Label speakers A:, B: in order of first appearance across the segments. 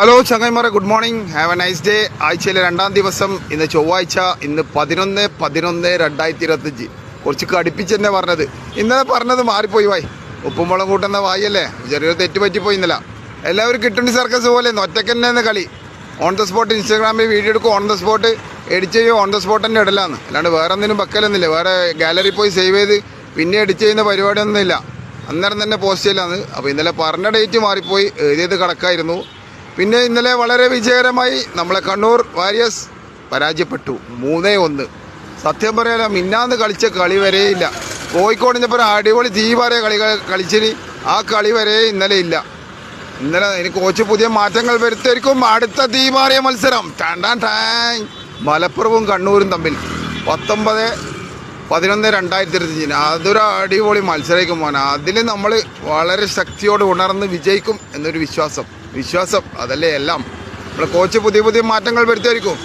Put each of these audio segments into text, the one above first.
A: Hello ചങ്ങൈമാരെ good morning have a nice day ആഴ്ചയിലെ രണ്ടാം ദിവസം ഇന്ന് ചൊവ്വാഴ്ച. ഇന്ന് പതിനൊന്ന് പതിനൊന്ന് രണ്ടായിരത്തി ഇരുപത്തഞ്ച് കുറച്ച് കടുപ്പിച്ച് തന്നെ പറഞ്ഞത്. ഇന്നലെ പറഞ്ഞത് മാറിപ്പോയി വായി. ഉപ്പുമുളക് കൂട്ടുന്ന വായല്ലേ? ചെറിയൊരു തെറ്റ് പറ്റിപ്പോയി ഇന്നലെ. എല്ലാവരും കിട്ടുണ്ടി സർക്കസ് പോലെ ഒറ്റയ്ക്ക് തന്നെ കളി. ഓൺ ദ സ്പോട്ട് ഇൻസ്റ്റാഗ്രാമിൽ വീഡിയോ എടുക്കും. ഓൺ ദ സ്പോട്ട് എഡിറ്റ് ചെയ്യും. ഓൺ ദ സ്പോട്ട് തന്നെ ഇടലാന്ന്. അല്ലാണ്ട് വേറെ ഒന്നിനും വെക്കലൊന്നുമില്ല വേറെ ഗാലറി പോയി സേവ് ചെയ്ത് പിന്നെ എഡിറ്റ് ചെയ്യുന്ന പരിപാടിയൊന്നുമില്ല. അന്നേരം തന്നെ പോസ്റ്റ് ചെയ്യലാന്ന്. അപ്പോൾ ഇന്നലെ പറഞ്ഞ ഡേറ്റ് മാറിപ്പോയി. എഴുതിയത് കണക്കായിരുന്നു. പിന്നെ ഇന്നലെ വളരെ വിജയകരമായി നമ്മളെ കണ്ണൂർ വാരിയേഴ്സ് പരാജയപ്പെട്ടു. മൂന്നേ ഒന്ന്. സത്യം പറയാലോ മിന്നാന്ന് കളിച്ച കളി വരെയില്ല കോഴിക്കോടിന്റെ ഇപ്പോൾ അടിപൊളി പറയ കളി കളിച്ചിന് ആ കളി വരെ ഇന്നലെ ഇല്ല. ഇന്നലെ എനിക്ക് കോച്ച് പുതിയ മാറ്റങ്ങൾ വരുത്തായിരിക്കും. അടുത്ത തീമാറിയ മത്സരം. ടാൻ ടാൻ ടാങ് മലപ്പുറവും കണ്ണൂരും തമ്മിൽ. പത്തൊമ്പത് പതിനൊന്ന് രണ്ടായിരത്തി ഇരുപത്തിയഞ്ചിന് അതൊരു അടിപൊളി മത്സരമായിരിക്കും മോനെ. അതിൽ നമ്മൾ വളരെ ശക്തിയോട് ഉണർന്ന് വിജയിക്കും എന്നൊരു വിശ്വാസം. വിശ്വാസം അതല്ലേ എല്ലാം. നമ്മുടെ കോച്ച് പുതിയ പുതിയ മാറ്റങ്ങൾ വരുത്തിയായിരിക്കും.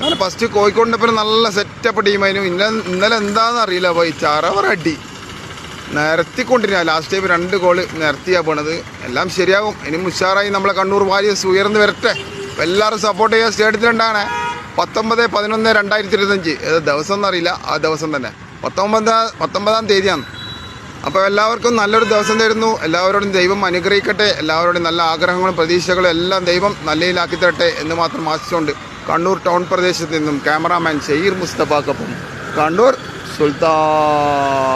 A: കാരണം ഫസ്റ്റ് കോഴിക്കോടിന്റെ പിന്നെ നല്ല സെറ്റപ്പ് ടീമായിരുന്നു ഇന്നലെ ഇന്നലെ എന്താണെന്ന് അറിയില്ല പോയി. ചറവർ അടി. നിരത്തിക്കൊണ്ടിരുന്ന. ലാസ്റ്റ് ടൈം രണ്ട് ഗോൾ നിരത്തിയാണ് പോണത്. എല്ലാം ശരിയാകും. ഇനി ഉഷാറായി നമ്മളെ കണ്ണൂർ വാരിയസ് ഉയർന്നു വരട്ടെ. എല്ലാവരും സപ്പോർട്ട് ചെയ്യാൻ സ്റ്റേഡിയത്തിലുണ്ടാകണേ പത്തൊമ്പത് പതിനൊന്ന് രണ്ടായിരത്തി ഇരുപത്തഞ്ച് ദിവസം എന്നറിയില്ല ആ ദിവസം തന്നെ. പത്തൊമ്പതാം പത്തൊമ്പതാം തീയതിയാണ്. അപ്പോൾ എല്ലാവർക്കും നല്ലൊരു ദിവസം തരുന്നു. എല്ലാവരോടും ദൈവം അനുഗ്രഹിക്കട്ടെ. എല്ലാവരോടും നല്ല ആഗ്രഹങ്ങളും പ്രതീക്ഷകളും എല്ലാം ദൈവം നല്ലയിലാക്കി തരട്ടെ എന്ന് മാത്രം ആശിച്ചുകൊണ്ട് കണ്ണൂർ ടൗൺ പ്രദേശത്ത് നിന്നും ക്യാമറാമാൻ ഷെയ്ർ മുസ്തഫാക്കൊപ്പം കണ്ണൂർ സുൽത്താൻ.